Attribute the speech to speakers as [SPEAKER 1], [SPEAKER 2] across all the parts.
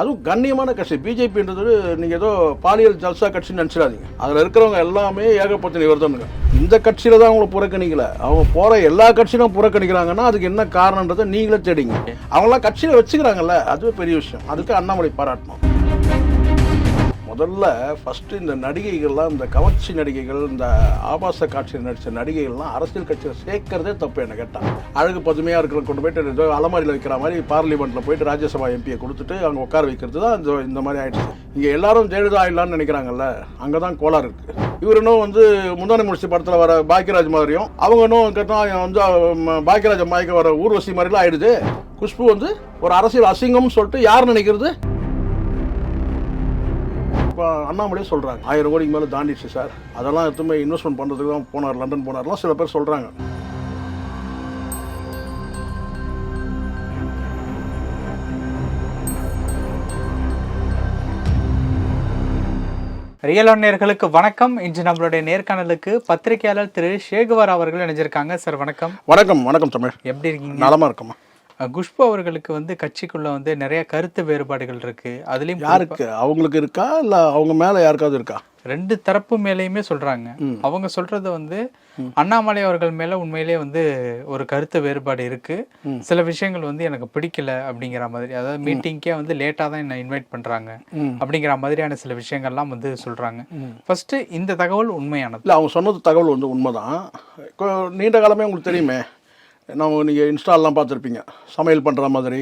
[SPEAKER 1] அதுவும் கண்ணியமான கட்சி. பிஜேபின்றது நீங்கள் ஏதோ பாலியல் ஜல்சா கட்சின்னு நினச்சிடாதீங்க. அதில் இருக்கிறவங்க எல்லாமே ஏகப்பட்ட நிவர்த்தனுங்க இந்த கட்சியில் தான் அவங்கள புறக்கணிக்கல. அவங்க போகிற எல்லா கட்சியிலும் புறக்கணிக்கிறாங்கன்னா அதுக்கு என்ன காரணன்றதை நீங்களே தேடிங்க. அவங்களாம் கட்சியில் வச்சுக்கிறாங்கல்ல அதுவே பெரிய விஷயம். அதுக்கு அண்ணாமலை பாராட்டணும். முதல்ல ஃபஸ்ட்டு இந்த நடிகைகள்லாம் இந்த கவர்ச்சி நடிகைகள் இந்த ஆபாச காட்சியில் நடித்த நடிகைகள்லாம் அரசியல் கட்சியில் சேர்க்கறதே தப்பு என்ன கேட்டான் அழகு பதுமையாக இருக்கிற கொண்டு போயிட்டு ஏதோ அலமாரியில் வைக்கிற மாதிரி பார்லிமெண்ட்டில் போயிட்டு ராஜ்யசபா எம்பியை கொடுத்துட்டு அங்கே உட்கார வைக்கிறது தான் இந்த இந்த மாதிரி ஆயிடுச்சு. இங்கே எல்லாரும் ஜெயலலிதா ஆயிடலாம்னு நினைக்கிறாங்கல்ல அங்கே தான் கோளாறு இருக்குது இவர் இன்னும் வந்து முந்தானி முடிச்சு படத்தில் வர பாக்கியராஜ் மாதிரியும் அவங்க இன்னும் கேட்டால் வந்து ம, பாக்கியராஜ் மாய்க்க வர ஊர்வசி மாதிரிலாம் ஆயிடுது. குஷ்பு வந்து ஒரு அரசியல் அசிங்கம்னு சொல்லிட்டு யார் நினைக்கிறது? இப்போ அண்ணாமலையே சொல்கிறாங்க ஆயிரம் கோடிக்கு மேலே தாண்டிடுச்சு சார். அதெல்லாம் எதுவுமே இன்வெஸ்ட்மெண்ட் பண்ணுறதுக்கு தான் போனார் லண்டன் போனார்லாம் சில பேர் சொல்கிறாங்க
[SPEAKER 2] ரியல் ஒன் நேயர்களுக்கு வணக்கம். இன்று நம்மளுடைய நேர்காணலுக்கு பத்திரிகையாளர் திரு ஷேகுவர் அவர்கள் இணைஞ்சிருக்காங்க. சார் வணக்கம்.
[SPEAKER 1] வணக்கம் வணக்கம் தமிழ்.
[SPEAKER 2] எப்படி இருக்கீங்க?
[SPEAKER 1] நலமாக இருக்கம்மா.
[SPEAKER 2] அஹ் குஷ்பு அவர்களுக்கு வந்து கட்சிக்குள்ள வந்து நிறைய கருத்து வேறுபாடுகள் இருக்கு. அதுலயும்
[SPEAKER 1] யாருக்கு? அவங்களுக்கு இருக்கா? இல்லை அவங்க மேலே யாருக்காவது இருக்கா?
[SPEAKER 2] ரெண்டு தரப்பு மேலேயுமே சொல்றாங்க. அவங்க சொல்றது வந்து அண்ணாமலை அவர்கள் மேல உண்மையிலேயே வந்து ஒரு கருத்து வேறுபாடு இருக்கு. சில விஷயங்கள் வந்து எனக்கு பிடிக்கல அப்படிங்கிற மாதிரி. அதாவது மீட்டிங்க்கே வந்து லேட்டா தான் என்ன இன்வைட் பண்றாங்க. அப்படிங்கிற மாதிரியான சில விஷயங்கள்லாம் வந்து சொல்றாங்க. ஃபர்ஸ்ட் இந்த தகவல் உண்மையானது.
[SPEAKER 1] இல்லை அவங்க சொன்னது தகவல் வந்து உண்மைதான். நீண்ட காலமே உங்களுக்கு தெரியுமே. நம்ம நீங்கள் இன்ஸ்டால்லாம் பார்த்துருப்பீங்க. சமையல் பண்ணுற மாதிரி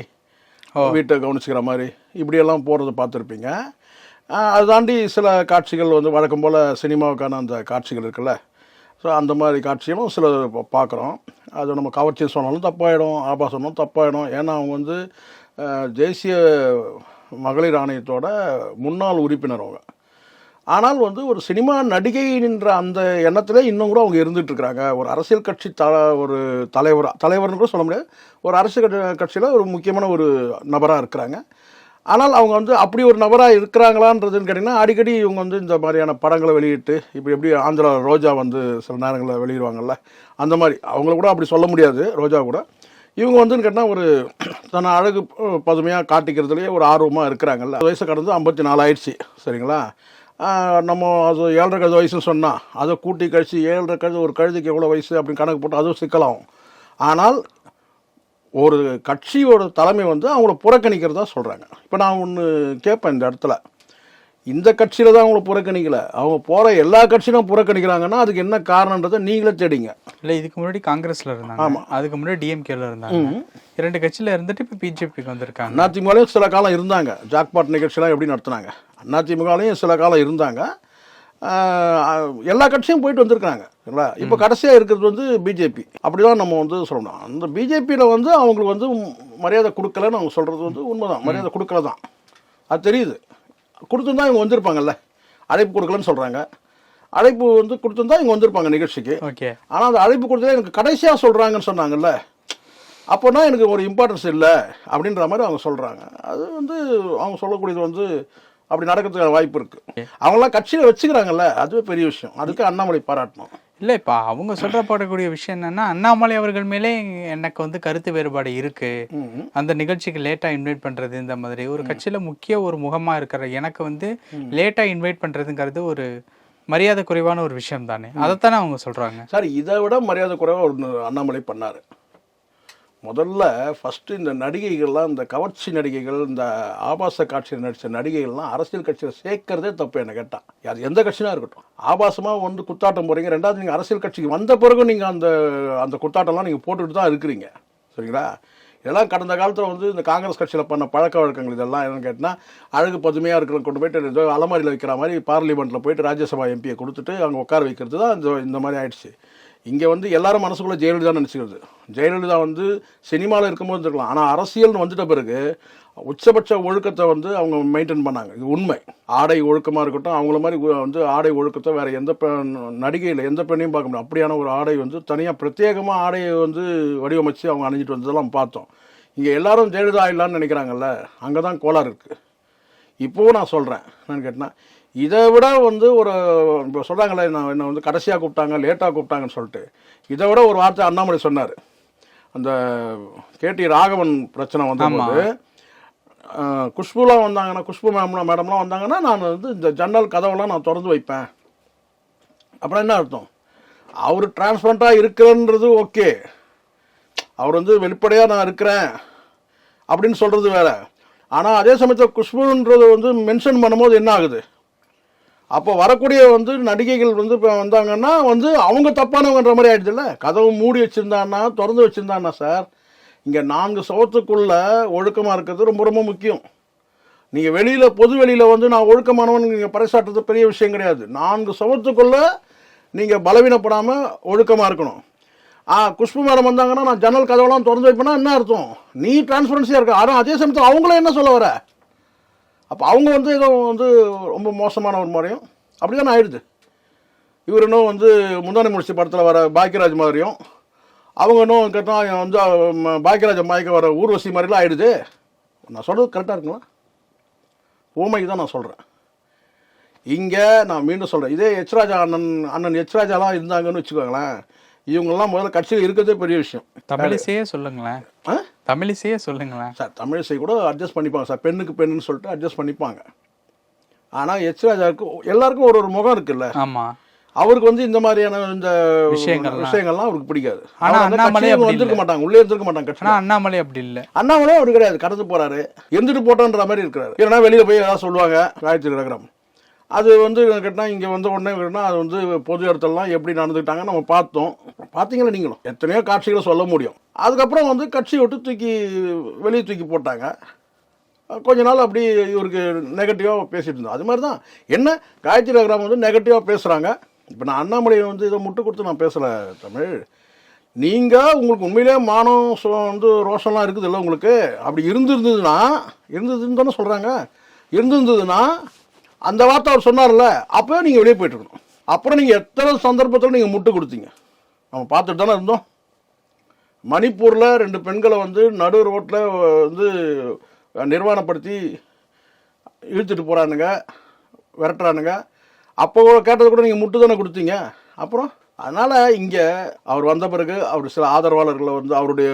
[SPEAKER 1] வீட்டை கவனிச்சுக்கிற மாதிரி இப்படியெல்லாம் போகிறத பார்த்துருப்பீங்க. அதை தாண்டி சில காட்சிகள் வந்து வழக்கம் போல் சினிமாவுக்கான அந்த காட்சிகள் இருக்குல்ல. ஸோ அந்த மாதிரி காட்சிகளும் சில பார்க்குறோம். அது நம்ம கவர்ச்சி சொன்னாலும் தப்பாயிடும் ஆபாசம்னாலும் தப்பாயிடும். ஏன்னா அவங்க வந்து தேசிய மகளிர் ஆணையத்தோட முன்னாள் உறுப்பினர் அவங்க. ஆனால் வந்து ஒரு சினிமா நடிகைன்ற அந்த எண்ணத்திலே இன்னும் கூட அவங்க இருந்துட்டு இருக்கிறாங்க. ஒரு அரசியல் கட்சி த ஒரு தலைவர் தலைவர்னு கூட சொல்ல முடியாது. ஒரு அரசியல் கட்சி- ஒரு முக்கியமான ஒரு நபராக இருக்கிறாங்க. ஆனால் அவங்க வந்து அப்படி ஒரு நபராக இருக்கிறாங்களான்றதுன்னு கேட்டிங்கன்னா அடிக்கடி இவங்க வந்து இந்த மாதிரியான படங்களை வெளியிட்டு இப்போ எப்படி ஆந்திரா ரோஜா வந்து சில நேரங்களில் வெளியிடுவாங்கள்ல அந்த மாதிரி அவங்கள கூட அப்படி சொல்ல முடியாது ரோஜா கூட. இவங்க வந்துன்னு கேட்டால் ஒரு தன்னை அழகு பதுமையாக காட்டிக்கிறதுலேயே ஒரு ஆர்வமாக இருக்கிறாங்கல்ல. வயசு கடந்து ஐம்பத்தி நாலு ஆயிடுச்சு சரிங்களா? நம்ம அது ஏழரை கழுது வயசுன்னு சொன்னால் அதை கூட்டி கழிச்சு ஏழரை கழுது ஒரு கழுதுக்கு எவ்வளோ வயசு அப்படின்னு கணக்கு போட்டு அதுவும் சிக்கலாகும். ஆனால் ஒரு கட்சியோட தலைமை வந்து அவங்கள புறக்கணிக்கிறதா சொல்கிறாங்க இப்போ நான் ஒன்று கேட்பேன் இந்த இடத்துல. இந்த கட்சியில் தான் அவங்கள புறக்கணிக்கல. அவங்க போகிற எல்லா கட்சியிலும் புறக்கணிக்கிறாங்கன்னா அதுக்கு என்ன காரணன்றதை நீங்களே தேடிங்க.
[SPEAKER 2] இல்ல இதுக்கு முன்னாடி காங்கிரஸ்ல இருந்தாங்க. அதுக்கு முன்னாடி டிஎம்கேல இருந்தாங்க. இரண்டு கட்சியில இருந்துட்டு இப்ப பிஜேபிக்கு வந்திருக்காங்க.
[SPEAKER 1] அதிமுகலையும் சில காலம் இருந்தாங்க. ஜாக்பாட் நிகழ்ச்சிலாம் எப்படி நடத்துனாங்க? அதிமுகலையும் சில காலம் இருந்தாங்க. எல்லா கட்சியும் போயிட்டு வந்திருக்காங்க சரிங்களா இப்போ கடைசியாக இருக்கிறது வந்து பிஜேபி. அப்படிதான் நம்ம வந்து சொல்லணும். அந்த பிஜேபியில் வந்து அவங்களுக்கு வந்து மரியாதை கொடுக்கலன்னு அவங்க சொல்கிறது வந்து உண்மைதான். மரியாதை கொடுக்கல தான் அது தெரியுது. கொடுத்துருந்தா இவங்க வந்திருப்பாங்கல்ல. அழைப்பு கொடுக்கலன்னு சொல்கிறாங்க அழைப்பு வந்து கொடுத்துருந்தா இவங்க வந்திருப்பாங்க நிகழ்ச்சிக்கு.
[SPEAKER 2] ஓகே.
[SPEAKER 1] ஆனால் அந்த அழைப்பு கொடுத்ததே எனக்கு கடைசியாக சொல்கிறாங்கன்னு சொன்னாங்கல்ல. அப்போனா எனக்கு ஒரு இம்பார்ட்டன்ஸ் இல்லை அப்படின்ற மாதிரி அவங்க சொல்கிறாங்க அது வந்து அவங்க சொல்லக்கூடியது வந்து அப்படி நடக்கிறதுக்கான வாய்ப்பு இருக்குது அவங்களாம் கட்சியில் வச்சுக்கிறாங்கல்ல அதுவே பெரிய விஷயம். அதுக்கு அண்ணாமலை பாராட்டணும்.
[SPEAKER 2] இல்ல இப்ப அவங்க சொல்றப்படக்கூடிய விஷயம் என்னன்னா அண்ணாமலை அவர்கள் மேலே எனக்கு வந்து கருத்து வேறுபாடு இருக்கு. அந்த நிகழ்ச்சிக்கு லேட்டா இன்வைட் பண்றது இந்த மாதிரி. ஒரு கட்சியில முக்கிய ஒரு முகமா இருக்கிற எனக்கு வந்து லேட்டா இன்வைட் பண்றதுங்கிறது ஒரு மரியாதை குறைவான ஒரு விஷயம் தானே. அதைத்தானே அவங்க சொல்றாங்க.
[SPEAKER 1] சார் இதை விட மரியாதை குறைவாக ஒரு அண்ணாமலை பண்ணார். முதல்ல ஃபஸ்ட்டு இந்த நடிகைகள்லாம் இந்த கவர்ச்சி நடிகைகள் இந்த ஆபாச காட்சியில் நடித்த நடிகைகள்லாம் அரசியல் கட்சியில் சேர்க்கறதே தப்பு என்ன கேட்டான் அது எந்த கட்சினா இருக்கட்டும். ஆபாசமாக வந்து குத்தாட்டம் போகிறீங்க ரெண்டாவது நீங்கள் அரசியல் கட்சிக்கு வந்த பிறகு நீங்கள் அந்த அந்த குத்தாட்டம்லாம் நீங்கள் போட்டுக்கிட்டு தான் இருக்கிறீங்க. சரிங்களா? இதெல்லாம் கடந்த காலத்தில் வந்து இந்த காங்கிரஸ் கட்சியில் பண்ண பழக்க வழக்கங்கள் இதெல்லாம் என்னன்னு கேட்டால் அழகு பதுமையாக இருக்கிற கொண்டு போயிட்டு ஏதோ அலமாரியில் வைக்கிற மாதிரி பார்லிமெண்ட்டில் போயிட்டு ராஜ்யசபா எம்பியை கொடுத்துட்டு அங்கே உட்கார வைக்கிறது தான் இந்த இந்த மாதிரி ஆயிடுச்சு. இங்கே வந்து எல்லாரும் மனசுக்குள்ளே ஜெயலலிதா நினச்சிக்கிறது. ஜெயலலிதா வந்து சினிமாவில் இருக்கும்போது இருக்கலாம் ஆனால் அரசியல்னு வந்துட்ட பிறகு உச்சபட்ச ஒழுக்கத்தை வந்து அவங்க மெயின்டைன் பண்ணாங்க. இது உண்மை. ஆடை ஒழுக்கமாக இருக்கட்டும் அவங்கள மாதிரி வந்து ஆடை ஒழுக்கத்தை வேறு எந்த பெண் நடிகையில் எந்த பெண்ணையும் பார்க்க முடியும் அப்படியான ஒரு ஆடை வந்து தனியாக பிரத்யேகமாக ஆடையை வந்து வடிவமைச்சு அவங்க அணிஞ்சிட்டு வந்ததெல்லாம் பார்த்தோம். இங்கே எல்லாரும் ஜெயலலிதா இல்லைன்னு நினைக்கிறாங்கல்ல அங்கே தான் கோளாறு இருக்குது இப்போவும் நான் சொல்கிறேன் என்னன்னு கேட்டினா இதை விட வந்து ஒரு இப்போ சொல்கிறாங்களே நான் என்ன வந்து கடைசியாக கூப்பிட்டாங்க லேட்டாக கூப்பிட்டாங்கன்னு சொல்லிட்டு. இதை விட ஒரு வார்த்தை அண்ணாமலை சொன்னார். அந்த கேடி ராகவன் பிரச்சனை வந்தபோது குஷ்புலாம் வந்தாங்கன்னா குஷ்பு மேம் மேடம்லாம் வந்தாங்கன்னா நான் வந்து இந்த ஜன்னல் கதவெல்லாம் நான் திறந்து வைப்பேன். அப்புறம் என்ன அர்த்தம்? அவர் டிரான்ஸ்பரண்ட்டாக இருக்கிறன்றது ஓகே. அவர் வந்து வெளிப்படையாக நான் இருக்கிறேன் அப்படின்னு சொல்கிறது வேற. ஆனால் அதே சமயத்தில் குஷ்புன்றது வந்து மென்ஷன் பண்ணும்போது என்ன ஆகுது? அப்போ வரக்கூடிய வந்து நடிகைகள் வந்து இப்போ வந்தாங்கன்னா வந்து அவங்க தப்பானவங்கன்ற மாதிரி ஆயிடுதுல்ல? கதவு மூடி வச்சுருந்தான்னா திறந்து வச்சுருந்தான்னா சார் இங்கே நான்கு சவத்துக்குள்ள ஒழுக்கமாக இருக்கிறது ரொம்ப ரொம்ப முக்கியம். நீங்கள் வெளியில் பொது வெளியில் வந்து நான் ஒழுக்கமானவன் நீங்கள் பறைசாட்டுறது பெரிய விஷயம் கிடையாது. நான்கு சவத்துக்குள்ள நீங்கள் பலவீனப்படாமல் ஒழுக்கமாக இருக்கணும். ஆ குஷ்பு மேடம் வந்தாங்கன்னா நான் ஜன்னல் கதவெல்லாம் திறந்து வைப்பேன்னா என்ன அர்த்தம்? நீ டிரான்ஸ்பரன்சியாக இருக்க. ஆனால் அதே சமயத்தில் அவங்கள என்ன சொல்ல வர? அப்போ அவங்க வந்து ஏதோ வந்து ரொம்ப மோசமான ஒரு மாதிரியும் அப்படி தானே ஆயிடுது. இவர் இன்னும் வந்து முந்தானை முடிச்சு படத்தில் வர பாக்கியராஜ் மாதிரியும் அவங்க இன்னும் கேட்டால் வந்து பாக்கியராஜ் மாய்க்க வர ஊர்வசி மாதிரிலாம் ஆயிடுது. நான் சொல்கிறது கரெக்டாக இருக்குங்களா? ஊமைக்கு தான் நான் சொல்கிறேன் இங்கே நான் மீண்டும் சொல்கிறேன் இதே எச்ராஜா அண்ணன் அண்ணன் எச்ராஜாலாம் இருந்தாங்கன்னு வச்சுக்கோங்களேன் இவங்கெல்லாம் முதல்ல கட்சியில் இருக்கிறதே பெரிய விஷயம்.
[SPEAKER 2] தமிழிசையே சொல்லுங்களேன்.
[SPEAKER 1] ஆ?
[SPEAKER 2] தமிழிசையே சொல்லுங்களேன்.
[SPEAKER 1] சார் தமிழிசை கூட அட்ஜஸ்ட் பண்ணிப்பாங்க சார். பெண்ணுக்கு பெண்ணுன்னு சொல்லிட்டு அட்ஜஸ்ட் பண்ணிப்பாங்க. ஆனால் எச்ராஜாவுக்கு எல்லாருக்கும் ஒரு ஒரு முகம் இருக்குல்ல.
[SPEAKER 2] ஆமா.
[SPEAKER 1] அவருக்கு வந்து இந்த மாதிரியான இந்த
[SPEAKER 2] விஷயங்கள்லாம்.
[SPEAKER 1] விஷயங்கள்லாம் அவருக்கு பிடிக்காது.
[SPEAKER 2] ஆனா அண்ணாமலை
[SPEAKER 1] வந்திருக்க. மாட்டாங்க. உள்ளே இருந்திருக்க மாட்டாங்க கட்சி
[SPEAKER 2] அண்ணாமலை அப்படி இல்ல.
[SPEAKER 1] அண்ணாமலே அவர் கிடையாது. கடந்து போறாரு. எந்திட்டு போட்டோன்ற மாதிரி இருக்கிறாரு. ஏன்னா வெளியில போய் ஏதாவது சொல்லுவாங்க. காயத்ரி நகரம் அது வந்து கேட்டால் இங்கே வந்த உடனே கேட்டால் அது வந்து பொது இடத்துலலாம் எப்படி நடந்துக்கிட்டாங்க நம்ம பார்த்தோம். பார்த்தீங்களா நீங்களும்? எத்தனையோ காட்சிகளை சொல்ல முடியும். அதுக்கப்புறம் வந்து கட்சி விட்டு தூக்கி வெளியே தூக்கி போட்டாங்க. கொஞ்ச நாள் அப்படி இவருக்கு நெகட்டிவாக பேசிகிட்டு இருந்தோம் அது மாதிரி தான் என்ன? காயத்ரி நகரம் வந்து நெகட்டிவாக பேசுகிறாங்க இப்போ நான் அண்ணாமலையை வந்து இதை முட்டு கொடுத்து நான் பேசலை தமிழ். நீங்கள் உங்களுக்கு உண்மையிலே மானம் சோ- வந்து ரோஷம்லாம் இருக்குது இல்லை உங்களுக்கு? அப்படி இருந்திருந்ததுன்னா இருந்ததுன்னு தானே சொல்கிறாங்க இருந்திருந்ததுன்னா அந்த வார்த்தை அவர் சொன்னார்ல அப்போயே நீங்கள் வெளியே போயிட்டு இருக்கணும் அப்புறம் நீங்கள் எத்தனை சந்தர்ப்பத்தில் நீங்கள் முட்டு கொடுத்தீங்க? நம்ம பார்த்துட்டு தானே இருந்தோம். மணிப்பூரில் ரெண்டு பெண்களை வந்து நடு ரோட்டில் வந்து நிர்வாணப்படுத்தி இழுத்துட்டு போகிறானுங்க விரட்டுறானுங்க. அப்போ கேட்டது கூட நீங்கள் முட்டு தானே கொடுத்தீங்க. அப்புறம் அதனால் இங்கே அவர் வந்த பிறகு அவர் சில ஆதரவாளர்களை வந்து அவருடைய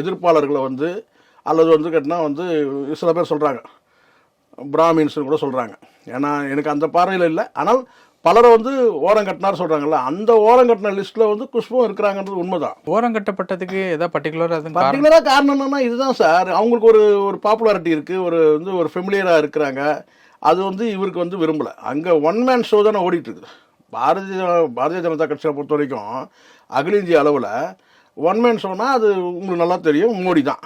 [SPEAKER 1] எதிர்ப்பாளர்களை வந்து அல்லது வந்து கேட்டினா வந்து சில பேர் சொல்கிறாங்க பிராமின்ஸ்னு கூட சொல்கிறாங்க ஏன்னா எனக்கு அந்த பார்வையில் இல்லை. ஆனால் பலரை வந்து ஓரம் கட்டினார் சொல்கிறாங்கல்ல அந்த ஓரம் கட்டின லிஸ்ட்டில் வந்து குஷ்பும் இருக்கிறாங்கன்றது உண்மைதான்.
[SPEAKER 2] ஓரம் கட்டப்பட்டதுக்கு ஏதாவது பர்டிகுலர் அதுவும் காரணம்?
[SPEAKER 1] பர்டிகுலராக காரணம் என்னன்னா இதுதான் சார். அவங்களுக்கு ஒரு ஒரு பாப்புலாரிட்டி இருக்குது ஒரு வந்து ஒரு ஃபெமிலியராக இருக்கிறாங்க. அது வந்து இவருக்கு வந்து விரும்பலை. அங்கே ஒன் மேன் ஷோ தானே ஓடிட்டு இருக்குது பாரதிய பாரதிய ஜனதா கட்சியை பொறுத்த வரைக்கும் அகில இந்திய அளவில் ஒன் மேன் ஷோனா அது உங்களுக்கு நல்லா தெரியும். மோடி தான்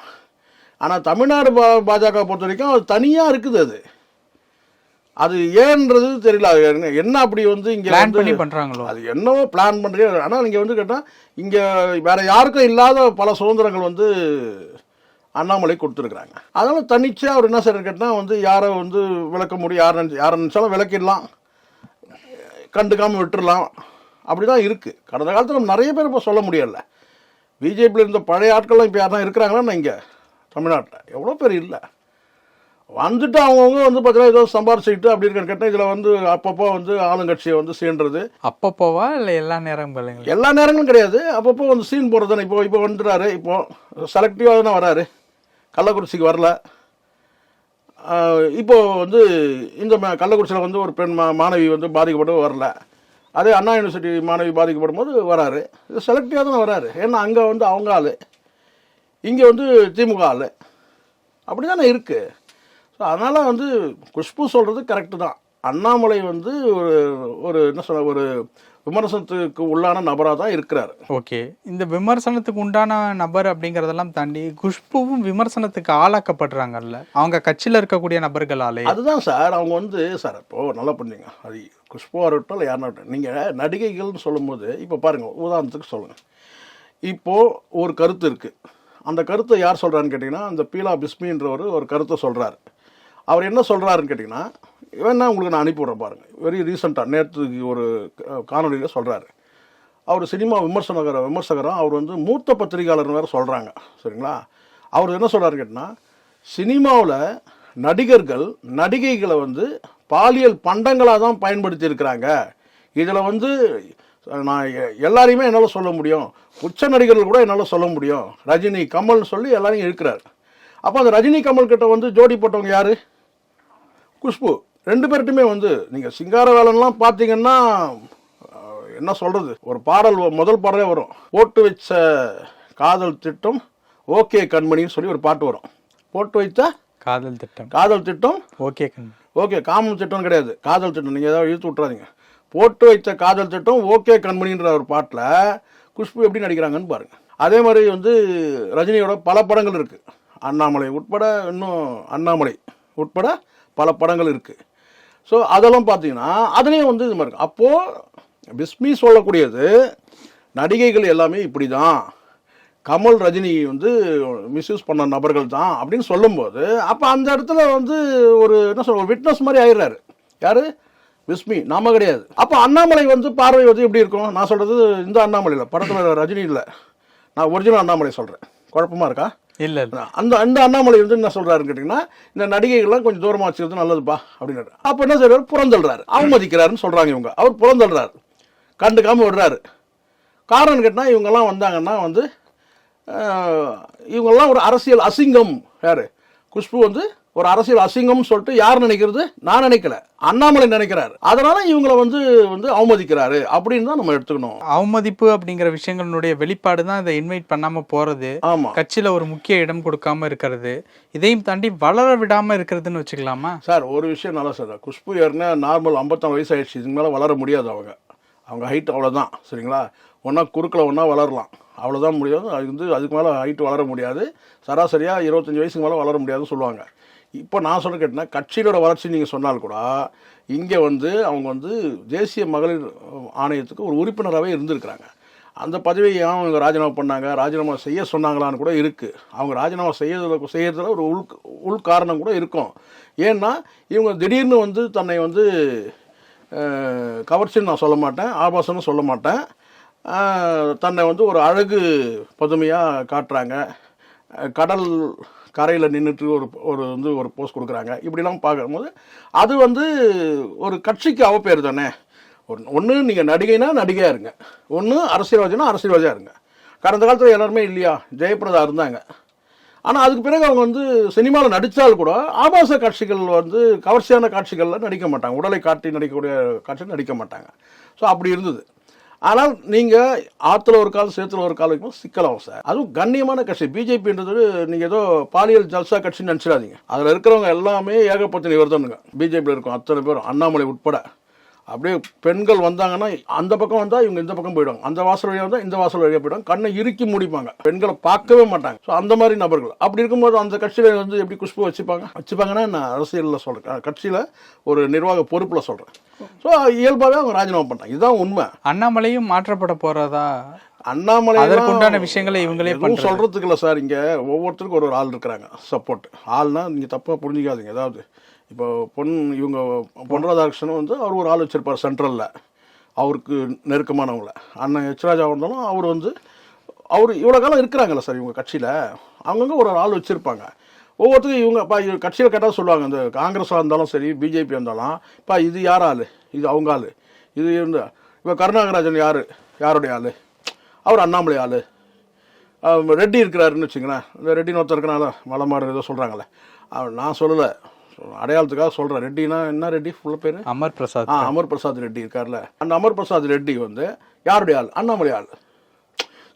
[SPEAKER 1] ஆனால் தமிழ்நாடு பா பாஜக பொறுத்த வரைக்கும் அது தனியாக இருக்குது அது. அது ஏன்றது தெரியல. அது என்ன- அப்படி வந்து இங்கே
[SPEAKER 2] பிளான்
[SPEAKER 1] வந்து
[SPEAKER 2] பண்ணி பண்றாங்களோ?
[SPEAKER 1] அது என்னவோ பிளான் பண்ணுறீங்க ஆனால் நீங்கள் வந்து கேட்டால் இங்கே வேற யாருக்கும் இல்லாத பல சுதந்திரங்கள் வந்து அண்ணாமலை கொடுத்துருக்குறாங்க. அதனால் தனிச்சா அவர் என்ன செய்யறது கேட்டால் வந்து யாரை வந்து விளக்க முடியும் யாரை நினைச்சு- யாரை நினச்சாலும் விளக்கிடலாம். கண்டுக்காமல் விட்டுறலாம். அப்படி தான் இருக்குது கடந்த காலத்தில் நம்ம நிறைய பேர் இப்போ சொல்ல முடியல. பிஜேபியில் இருந்த பழைய ஆட்கள்லாம் இப்போ யாரும் இருக்கிறாங்களா இங்கே? தமிழ்நாட்டில். எவ்வளோ பேர் இல்லை. வந்துட்டு அவங்கவுங்க வந்து பார்த்தீங்கன்னா ஏதோ சம்பாரிச்சுக்கிட்டு அப்படி இருக்க கேட்டால் இதில் வந்து அப்பப்போ வந்து ஆளுங்கட்சியை வந்து சீன்றது
[SPEAKER 2] அப்பப்போவா இல்ல எல்லா இல்லைங்களா
[SPEAKER 1] எல்லா நேரங்களும் கிடையாது. அப்பப்போ வந்து சீன் போடுறது தானே. இப்போ இப்போ வந்துடுறாரு இப்போ செலக்டிவாக தானே வராரு. கள்ளக்குறிச்சிக்கு வரல. ஆஹ் இப்போ வந்து இந்த கள்ளக்குறிச்சியில் வந்து ஒரு பெண் மா மாணவி வந்து பாதிக்கப்பட்டு வரல. அதே அண்ணா யூனிவர்சிட்டி மாணவி பாதிக்கப்படும் போது வராரு. இது செலக்டிவாக தானே வராரு. ஏன்னா அங்கே வந்து அவங்க ஆள். இங்கே வந்து திமுக ஆள் அப்படி தானே இருக்குது ஸோ அதனால் வந்து குஷ்பு சொல்கிறது கரெக்டு தான். அண்ணாமலை வந்து ஒரு ஒரு என்ன சொல்ல ஒரு விமர்சனத்துக்கு உள்ளான நபராக தான் இருக்கிறார்.
[SPEAKER 2] ஓகே. இந்த விமர்சனத்துக்கு உண்டான நபர் அப்படிங்கறதெல்லாம் தாண்டி குஷ்புவும் விமர்சனத்துக்கு ஆளாக்கப்படுறாங்கல்ல. அவங்க கட்சியில இருக்கக்கூடிய நபர்களாலே.
[SPEAKER 1] அதுதான் சார் அவங்க வந்து சார் இப்போ நல்லா பண்ணீங்க. அது குஷ்புவாக இருக்கட்டும் இல்லை யாருனா இருக்கட்டும் நீங்கள் நடிகைகள்னு சொல்லும்போது இப்போ பாருங்கள் உதாரணத்துக்கு சொல்லுங்கள் இப்போது ஒரு கருத்து இருக்குது அந்த கருத்தை யார் சொல்கிறான்னு கேட்டிங்கன்னா அந்த பீலா பிஸ்மின்றவர் ஒரு கருத்தை சொல்கிறாரு அவர் என்ன சொல்கிறாருன்னு கேட்டிங்கன்னா வேணா உங்களுக்கு நான் அனுப்பிவிட்றேன் பாருங்கள் வெரி ரீசெண்டாக நேற்றுக்கு ஒரு காணொலியில் சொல்கிறாரு அவர் சினிமா விமர்சனகர விமர்சகராக அவர் வந்து மூத்த பத்திரிகையாளர்னு வேறு சொல்கிறாங்க சரிங்களா? அவர் என்ன சொல்கிறாரு கேட்டிங்கன்னா சினிமாவில் நடிகர்கள் நடிகைகளை வந்து பாலியல் பண்டங்களாக தான் பயன்படுத்தியிருக்கிறாங்க இதில் வந்து நான் எல்லாரையுமே என்னால் சொல்ல முடியும். உச்ச நடிகர்கள் கூட என்னால் சொல்ல முடியும். ரஜினி கமல்னு சொல்லி எல்லாரையும் இருக்கிறார் அப்போ அந்த ரஜினி கமல் கிட்ட வந்து ஜோடி போட்டவங்க யாரு? குஷ்பு. ரெண்டு பேர்ட்டுமே வந்து நீங்கள் சிங்கார வேலன்லாம் பார்த்தீங்கன்னா என்ன சொல்கிறது ஒரு பாடல் முதல் பாடலே வரும். போட்டு வச்ச காதல் திட்டம் ஓகே கண்மணின்னு சொல்லி ஒரு பாட்டு வரும். போட்டு வைத்த
[SPEAKER 2] காதல் திட்டம்.
[SPEAKER 1] காதல் திட்டம்
[SPEAKER 2] ஓகே கண்
[SPEAKER 1] ஓகே காமம் திட்டம் கிடையாது. காதல் திட்டம் நீங்கள் ஏதாவது இழுத்து விட்றாதீங்க போட்டு வைத்த காதல் திட்டம் ஓகே கண்மணின்ற ஒரு பாட்டில் குஷ்பு எப்படி நடிக்கிறாங்கன்னு பாருங்கள் அதே மாதிரி வந்து ரஜினியோட பல படங்கள் இருக்குது அண்ணாமலை உட்பட இன்னும் அண்ணாமலை உட்பட பல படங்கள் இருக்குது ஸோ அதெல்லாம் பார்த்தீங்கன்னா அதுலேயும் வந்து இது மாதிரி இருக்குது அப்போது பிஸ்மி சொல்லக்கூடியது நடிகைகள் எல்லாமே இப்படி தான் கமல் ரஜினி வந்து மிஸ்யூஸ் பண்ண நபர்கள் தான் அப்படின்னு சொல்லும்போது அப்போ அந்த இடத்துல வந்து ஒரு என்ன சொல்ற ஒரு விட்னஸ் மாதிரி ஆயிடுறாரு. யார்? விஸ்மி நாம கிடையாது. அப்போ அண்ணாமலை வந்து பார்வை வந்து எப்படி இருக்கும்? நான் சொல்றது இந்த அண்ணாமலை இல்லை படத்தில் ரஜினி இல்லை. நான் ஒரிஜினல் அண்ணாமலை சொல்கிறேன் குழப்பமா இருக்கா?
[SPEAKER 2] இல்ல
[SPEAKER 1] அந்த அந்த அண்ணாமலை வந்து என்ன சொல்றாருன்னு கேட்டிங்கன்னா இந்த நடிகைகள்லாம் கொஞ்சம் தூரமாக வச்சுக்கிறது நல்லதுப்பா அப்படின்னாரு. அப்போ என்ன செய்றாரு? புறந்தள்ளுறாரு. அவமதிக்கிறாருன்னு சொல்கிறாங்க இவங்க. அவர் புறந்தள்ளுறாரு. கண்டுக்காம விடுறாரு. காரணம் கேட்டால் இவங்கெல்லாம் வந்தாங்கன்னா வந்து இவங்கெல்லாம் ஒரு அரசியல் அசிங்கம். யார்? குஷ்பு வந்து ஒரு அரசியல் அசிங்கம்னு சொல்லிட்டு யார் நினைக்கிறது? நான் நினைக்கல. அண்ணாமலை நினைக்கிறாரு. அதனால இவங்களை வந்து வந்து அவமதிக்கிறாரு அப்படின்னு தான் நம்ம எடுத்துக்கணும்.
[SPEAKER 2] அவமதிப்பு அப்படிங்கிற விஷயங்களுடைய வெளிப்பாடு தான் இதை இன்வைட் பண்ணாம போறது.
[SPEAKER 1] ஆமா.
[SPEAKER 2] கட்சியில ஒரு முக்கிய இடம் கொடுக்காம இருக்கிறது. இதையும் தாண்டி வளர விடாம இருக்கிறதுன்னு வச்சுக்கலாமா?
[SPEAKER 1] சார் ஒரு விஷயம் நல்லா சார். குஷ்பு ஏறினா நார்மல் ஐம்பத்தாறு வயசு ஆயிடுச்சு இதுக்கு மேலே வளர முடியாது அவங்க. அவங்க ஹைட் அவ்வளோதான் சரிங்களா? ஒன்றா குறுக்கில் ஒன்றா வளரலாம். அவ்வளோதான் முடியாது அது வந்து அதுக்கு மேலே ஹைட் வளர முடியாது. சராசரியாக இருபத்தஞ்சி வயசுக்கு மேலே வளர முடியாதுன்னு சொல்லுவாங்க. இப்போ நான் சொல்ல கேட்டேன்னா கட்சியோட வளர்ச்சி நீங்கள் சொன்னால் கூட இங்கே வந்து அவங்க வந்து தேசிய மகளிர் ஆணையத்துக்கு ஒரு உறுப்பினராகவே இருந்திருக்கிறாங்க. அந்த பதவியை ஏன் அவங்க ராஜினாமா பண்ணாங்க? ராஜினாமா செய்ய சொன்னாங்களான்னு கூட இருக்குது அவங்க ராஜினாமா செய்யறதுல செய்யறதுல ஒரு உள் உள் காரணம் கூட இருக்கும். ஏன்னா இவங்க திடீர்னு வந்து தன்னை வந்து கவர்ச்சின்னு நான் சொல்ல மாட்டேன் ஆபாசம்னு சொல்ல மாட்டேன். தன்னை வந்து ஒரு அழகு பதுமையாக காட்டுறாங்க. கடல் கரையில் நின்றுட்டு ஒரு ஒரு வந்து ஒரு போஸ்ட் கொடுக்குறாங்க. இப்படிலாம் பார்க்கும்போது அது வந்து ஒரு கட்சிக்கு அவப்பேர் தானே. ஒரு ஒன்று நீங்கள் நடிகைனா நடிகையாக இருங்க. ஒன்று அரசியல்வாதினா அரசியல்வாதியாக இருங்க. கடந்த காலத்தில் எல்லாருமே இல்லையா? ஜெயபிரதா இருந்தாங்க. ஆனால் அதுக்கு பிறகு அவங்க வந்து சினிமாவில் நடித்தால் கூட ஆபாச காட்சிகள் வந்து கவர்ச்சியான காட்சிகளில் நடிக்க மாட்டாங்க. உடலை காட்டி நடிக்கக்கூடிய காட்சிகள் நடிக்க மாட்டாங்க. ஸோ அப்படி இருந்தது. ஆனால் நீங்கள் ஆற்றுல ஒரு கால் சேத்துல ஒரு கால் வைக்கும் சிக்கலாகும் சார். அதுவும் கண்ணியமான கட்சி. பிஜேபின்றது நீங்கள் ஏதோ பாலியல் ஜல்சா கட்சின்னு நினச்சிடாதீங்க. அதில் இருக்கிறவங்க எல்லாமே ஏகப்பத்தினி வருதனுங்க பிஜேபியில் இருக்கும் அத்தனை பேரும். அண்ணாமலை உட்பட. அப்படியே பெண்கள் வந்தாங்கன்னா அந்த பக்கம் வந்தால் இவங்க இந்த பக்கம் போயிடுவாங்க. அந்த வாசல் வழியாக வந்தால் இந்த வாசல் வழியாக போயிடுவாங்க. கண்ணை இறுக்கி முடிப்பாங்க. பெண்களை பார்க்கவே மாட்டாங்க. ஸோ அந்த மாதிரி நபர்கள். அப்படி இருக்கும்போது அந்த கட்சியில் வந்து எப்படி குஷ்பு வச்சுப்பாங்க? வச்சுப்பாங்கன்னா நான் அரசியலில் சொல்கிறேன் கட்சியில் ஒரு நிர்வாக பொறுப்பில் சொல்கிறேன் ஸோ இயல்பாகவே அவங்க ராஜினாமா பண்ணாங்க இதுதான் உண்மை.
[SPEAKER 2] அண்ணாமலையும் மாற்றப்பட போறதா?
[SPEAKER 1] அண்ணாமலை
[SPEAKER 2] அதற்குண்டான விஷயங்களை இவங்களே.
[SPEAKER 1] சொல்றதுக்கு இல்லை சார். இங்கே ஒவ்வொருத்தருக்கும் ஒரு ஒரு ஆள் இருக்கிறாங்க. சப்போர்ட் ஆள்னா நீங்கள் தப்பாக புரிஞ்சிக்காதீங்க. ஏதாவது இப்போ பொன் இவங்க பொன் ராதாகிருஷ்ணன் வந்து அவர் ஒரு ஆள் வச்சுருப்பார் சென்ட்ரலில் அவருக்கு நெருக்கமானவங்கள. அண்ணன் எச் இருந்தாலும் அவர் வந்து அவர் இவ்வளோ காலம் இருக்கிறாங்கல்ல சார் இவங்க கட்சியில். அவங்கவுங்க ஒரு ஆள் வச்சுருப்பாங்க. ஒவ்வொருத்தரும் இவங்க இப்போ கட்சியில் கேட்டால் சொல்லுவாங்க இந்த காங்கிரஸாக இருந்தாலும் சரி பிஜேபி இருந்தாலும் இப்போ இது யார் ஆள்? இது அவங்க ஆள். இது இருந்த இப்போ கருணாகராஜன் யார்? யாருடைய ஆள்? அவர் அண்ணாமலை ஆள். ரெட்டி இருக்கிறாருன்னு வச்சுங்களேன் இந்த ரெட்டின்னு ஒருத்தர் இருக்கனால மலமாறு ஏதோ சொல்கிறாங்களே நான் சொல்லலை. அடையாளத்துக்காக சொல்கிறேன் ரெட்டினா என்ன ரெட்டி? ஃபுல்லாக பேர்?
[SPEAKER 2] அமர் பிரசாத்.
[SPEAKER 1] ஆ அமர் பிரசாத் ரெட்டி இருக்கார்ல. அந்த அமர் பிரசாத் ரெட்டி வந்து யாருடைய ஆள்? அண்ணாமலை ஆள்.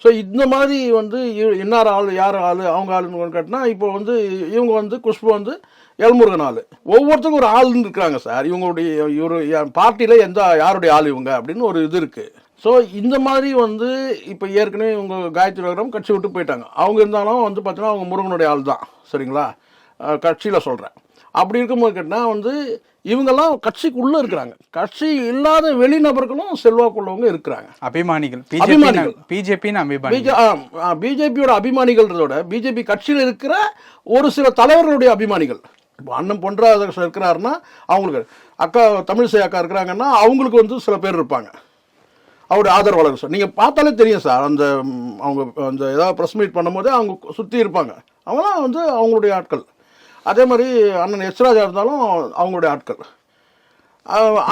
[SPEAKER 1] ஸோ இந்த மாதிரி வந்து இன்னார் ஆள் யார் ஆள் அவங்க ஆளுன்னு கேட்டினா இப்போ வந்து இவங்க வந்து குஷ்பு வந்து எல்முருகன் ஆள். ஒவ்வொருத்தருக்கும் ஒரு ஆள்னு இருக்கிறாங்க சார். இவங்களுடைய இவர் பார்ட்டியில் எந்த யாருடைய ஆள் இவங்க அப்படின்னு ஒரு இது இருக்குது ஸோ இந்த மாதிரி வந்து இப்போ ஏற்கனவே இவங்க காயத்ரி நகரம் கட்சி விட்டு போயிட்டாங்க. அவங்க இருந்தாலும் வந்து பார்த்தீங்கன்னா அவங்க முருகனுடைய ஆள் தான் சரிங்களா கட்சியில் சொல்கிறேன் அப்படி இருக்கும்போது கேட்டால் வந்து இவங்கெல்லாம் கட்சிக்குள்ளே இருக்கிறாங்க. கட்சி இல்லாத வெளிநபர்களும் செல்வாக்குள்ளவங்க இருக்கிறாங்க.
[SPEAKER 2] அபிமானிகள்.
[SPEAKER 1] அபிமானிகள்.
[SPEAKER 2] பிஜேபி பிஜேபின்னு
[SPEAKER 1] பிஜேபியோட அபிமானிகள்ன்றதோட பிஜேபி கட்சியில் இருக்கிற ஒரு சில தலைவர்களுடைய அபிமானிகள். இப்போ அண்ணன் பொன் ராதாகிருஷ்ணன் இருக்கிறாருன்னா அவங்களுக்கு அக்கா தமிழிசை அக்கா இருக்கிறாங்கன்னா அவங்களுக்கு வந்து சில பேர் இருப்பாங்க. அவருடைய ஆதரவாளர் சார். நீங்கள் பார்த்தாலே தெரியும் சார். அந்த அவங்க அந்த ஏதாவது ப்ரெஸ் மீட் பண்ணும்போதே அவங்க சுற்றி இருப்பாங்க. அவங்களாம் வந்து அவங்களுடைய ஆட்கள். அதே மாதிரி அண்ணன் எஸ்ராஜா இருந்தாலும் அவங்களுடைய ஆட்கள்.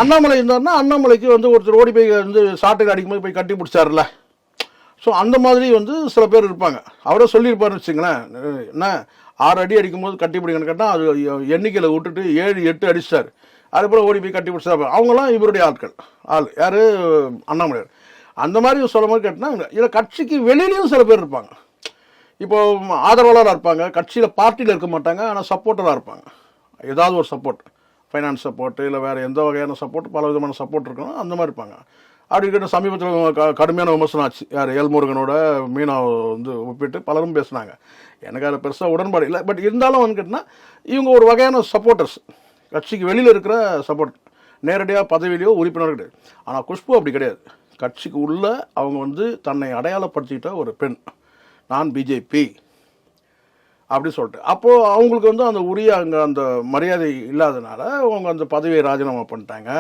[SPEAKER 1] அண்ணாமலை இருந்தாருன்னா அண்ணாமலைக்கு வந்து ஒருத்தர் ஓடி போய் வந்து சாட்டுக்கு அடிக்கும்போது போய் கட்டி பிடிச்சார்ல. ஸோ அந்த மாதிரி வந்து சில பேர் இருப்பாங்க. அவரே சொல்லியிருப்பாருன்னு வச்சுங்களேன் என்ன? ஆறு அடி அடிக்கும்போது கட்டி பிடிக்கணும்னு கேட்டால் அது எண்ணிக்கையில் விட்டுட்டு ஏழு எட்டு அடிச்சார் அதுபோல் ஓடி போய் கட்டி பிடிச்சாரு அவங்களாம் இவருடைய ஆட்கள். ஆள் யார்? அண்ணாமலையார். அந்த மாதிரி சொல்ல மாதிரி கேட்டால் இதில் கட்சிக்கு வெளியிலையும் சில பேர் இருப்பாங்க. இப்போ ஆதரவாளராக இருப்பாங்க கட்சியில் பார்ட்டியில் இருக்க மாட்டாங்க ஆனால் சப்போர்ட்டராக இருப்பாங்க. ஏதாவது ஒரு சப்போர்ட் ஃபைனான்ஸ் சப்போர்ட் இல்லை வேறு எந்த வகையான சப்போர்ட் பல விதமான சப்போர்ட் இருக்கணும் அந்த மாதிரி இருப்பாங்க. அப்படி இருக்கிற சமீபத்தில் க கடுமையான விமர்சனம் ஆச்சு. யார் எல்முருகனோட மீனாவை வந்து ஒப்பிட்டு பலரும் பேசுனாங்க. எனக்கு அதில் பெருசாக உடன்பாடு இல்லை. பட் இருந்தாலும் வந்து கேட்டிங்கன்னா இவங்க ஒரு வகையான சப்போர்ட்டர்ஸ் கட்சிக்கு வெளியில் இருக்கிற சப்போர்ட் நேரடியாக பதவியிலையோ உறுப்பினர் கிடையாது. ஆனால் குஷ்பு அப்படி கிடையாது. கட்சிக்கு உள்ள அவங்க வந்து தன்னை அடையாளப்படுத்திக்கிட்ட ஒரு பெண். நான் பிஜேபி அப்படி சொல்லிட்டு. அப்போது அவங்களுக்கு வந்து அந்த உரிய அங்கே அந்த மரியாதை இல்லாதனால அவங்க அந்த பதவியை ராஜினாமா பண்ணிட்டாங்க.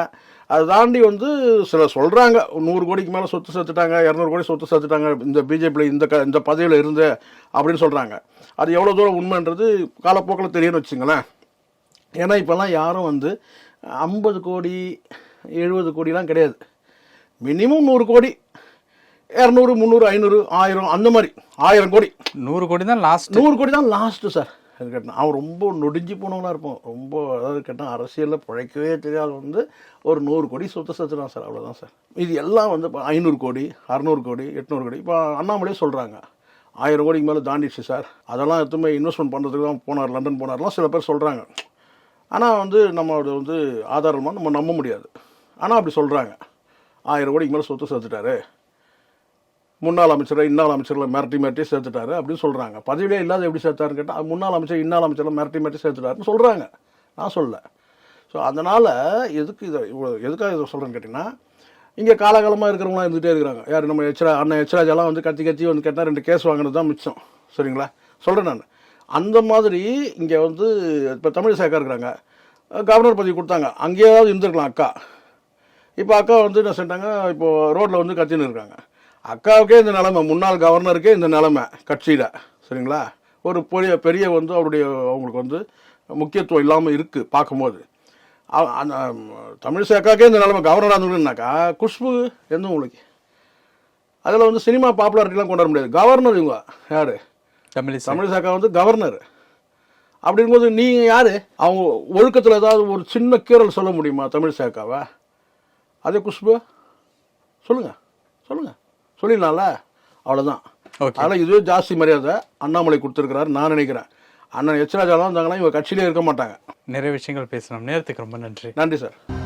[SPEAKER 1] அதை தாண்டி வந்து சில சொல்கிறாங்க நூறு கோடிக்கு மேலே சொத்து சேர்த்துட்டாங்க இரநூறு கோடி சொத்து சேர்த்துட்டாங்க இந்த பிஜேபியில் இந்த க இந்த பதவியில் இருந்து அப்படின்னு சொல்கிறாங்க அது எவ்வளோ தூரம் உண்மைன்றது காலப்போக்கில் தெரியும்னு வச்சுங்களேன் ஏன்னா இப்போல்லாம் யாரும் வந்து ஐம்பது கோடி எழுபது கோடிலாம் கிடையாது. மினிமம் நூறு கோடி இரநூறு முந்நூறு ஐநூறு ஆயிரம் அந்த மாதிரி. ஆயிரம் கோடி.
[SPEAKER 2] நூறு கோடி தான் லாஸ்ட்
[SPEAKER 1] நூறு கோடி தான் லாஸ்ட்டு சார் அது கேட்டால் அவன் ரொம்ப நொடிஞ்சு போனவனா இருப்பான். ரொம்ப அதாவது கேட்டால் அரசியலில் பிழைக்கவே தெரியாத வந்து ஒரு நூறு கோடி சொத்து சேர்த்துறான் சார் அவ்வளோதான் சார் இது எல்லாம் வந்து இப்போ ஐநூறு கோடி அறநூறு கோடி எட்நூறு கோடி. இப்போ அண்ணாமலையே சொல்கிறாங்க ஆயிரம் கோடிக்கு மேலே தாண்டிடுச்சு சார் அதெல்லாம் எதுவுமே இன்வெஸ்ட்மெண்ட் பண்ணுறதுக்கு தான் போனார் லண்டன் போனார்லாம் சில பேர் சொல்கிறாங்க ஆனால் வந்து நம்ம அதை வந்து ஆதாரமாக நம்ம நம்ப முடியாது. ஆனால் அப்படி சொல்கிறாங்க ஆயிரம் கோடிக்கு மேலே சொத்து சேர்த்துட்டாரு முன்னாள் அமைச்சரை இன்னால் அமைச்சரில் மிரட்டி மிரட்டி சேர்த்துட்டாரு அப்படின்னு சொல்கிறாங்க பதவியே இல்லாத எப்படி சேர்த்தாருன்னு கேட்டால் முன்னாள் அமைச்சர் இன்னால் அமைச்சரில் மிரட்டி மிரட்டி சேர்த்துட்டாருன்னு சொல்கிறாங்க நான் சொல்லலை. ஸோ அதனால் எதுக்கு இதை இவ்வளோ எதுக்காக இதை சொல்கிறேன்னு கேட்டிங்கன்னா இங்கே காலகாலமாக இருக்கிறவங்களாம் இருந்துகிட்டே இருக்கிறாங்க. யார் நம்ம எச்ரா அண்ணன் எச்ராஜெல்லாம் வந்து கத்தி கத்தி வந்து கேட்டால் ரெண்டு கேஸ் வாங்கினது தான் மிச்சம். சரிங்களா? சொல்கிறேன் நான். அந்த மாதிரி இங்கே வந்து இப்போ தமிழிசாக்கா இருக்கிறாங்க கவர்னர் பதவி கொடுத்தாங்க. அங்கேயாவது இருந்திருக்கலாம் அக்கா. இப்போ அக்கா வந்து என்ன செஞ்சாங்க இப்போது ரோட்டில் வந்து கத்தின்னு இருக்காங்க. அக்காவுக்கே இந்த நிலமை முன்னாள் கவர்னருக்கே இந்த நிலமை கட்சியில் சரிங்களா? ஒரு பெரிய பெரிய வந்து அவருடைய அவங்களுக்கு வந்து முக்கியத்துவம் இல்லாமல் இருக்குது பார்க்கும்போது. அந்த தமிழிசை அக்காவுக்கே இந்த நிலமை கவர்னராக இருந்ததுனாக்கா குஷ்பு எந்த உங்களுக்கு? அதில் வந்து சினிமா பாப்புலாரிட்டிலாம் கொண்டாட முடியாது. கவர்னர் இவங்க யார்?
[SPEAKER 2] தமிழிசை.
[SPEAKER 1] தமிழிசை அக்கா வந்து கவர்னர். அப்படிங்கும்போது நீங்கள் யார்? அவங்க ஒழுக்கத்தில் ஏதாவது ஒரு சின்ன கீறல் சொல்ல முடியுமா தமிழிசை அக்காவை? அதே குஷ்பு? சொல்லுங்கள் சொல்லுங்கள் சொல்லிடலாம்ல? அவ்வளோதான்
[SPEAKER 2] ஓகே.
[SPEAKER 1] அதனால் இதுவே ஜாஸ்தி மரியாதை. அண்ணாமலை கொடுத்துருக்கிறாரு நான் நினைக்கிறேன். அண்ணன் எச்ராஜாலாம் இருந்தாங்கன்னா இவங்க கட்சியிலே இருக்க மாட்டாங்க.
[SPEAKER 2] நிறைய விஷயங்கள் பேசணும் நேரத்துக்கு ரொம்ப நன்றி.
[SPEAKER 1] நன்றி சார்.